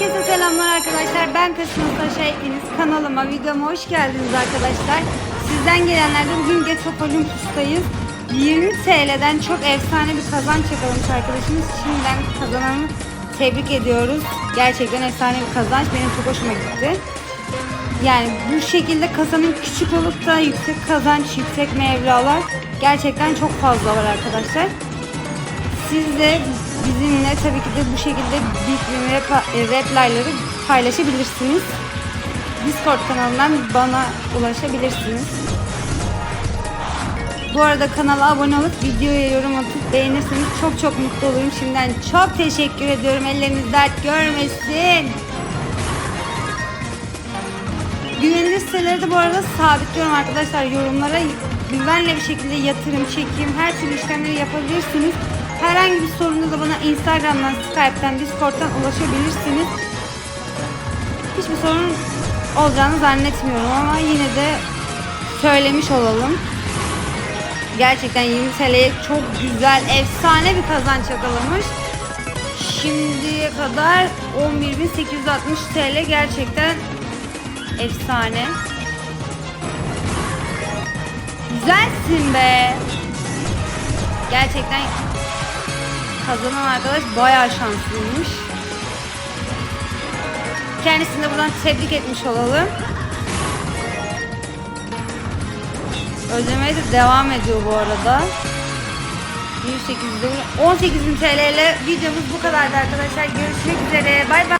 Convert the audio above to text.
Herkese selamlar arkadaşlar. Ben Taşa Ekliniz. Kanalıma, videoma hoş geldiniz arkadaşlar. Sizden gelenlerde bugün Getop Olympus'tayız. 20 TL'den çok efsane bir kazanç yakalamış arkadaşımız. Şimdiden kazananı tebrik ediyoruz. Gerçekten efsane bir kazanç. Benim çok hoşuma gitti. Yani bu şekilde kasanın küçük olup da yüksek kazanç, yüksek mevlalar gerçekten çok fazla var arkadaşlar. Siz de bizimle tabii ki de bu şekilde Big rap, replayları paylaşabilirsiniz. Discord kanalından bana ulaşabilirsiniz. Bu arada kanala abone olup videoya yorum atıp beğenirseniz çok çok mutlu olurum. Şimdiden çok teşekkür ediyorum. Elleriniz dert görmesin. Güvenilir siteleri de bu arada sabitliyorum arkadaşlar yorumlara. Güvenle bir şekilde yatırım, çekim, her türlü işlemleri yapabilirsiniz. Herhangi bir sorunuz da bana Instagram'dan, Skype'ten, Discord'dan ulaşabilirsiniz. Hiçbir sorun olacağını zannetmiyorum ama yine de söylemiş olalım. Gerçekten 20 TL'ye çok güzel, efsane bir kazanç yakalamış. Şimdiye kadar 11.860 TL gerçekten efsane. Güzelsin be. Gerçekten kazanan arkadaş bayağı şanslıymış. Kendisini de buradan tebrik etmiş olalım. Ödemeye de devam ediyor bu arada. 1800 18.000 TL ile videomuz bu kadardı arkadaşlar. Görüşmek üzere. Bay bay.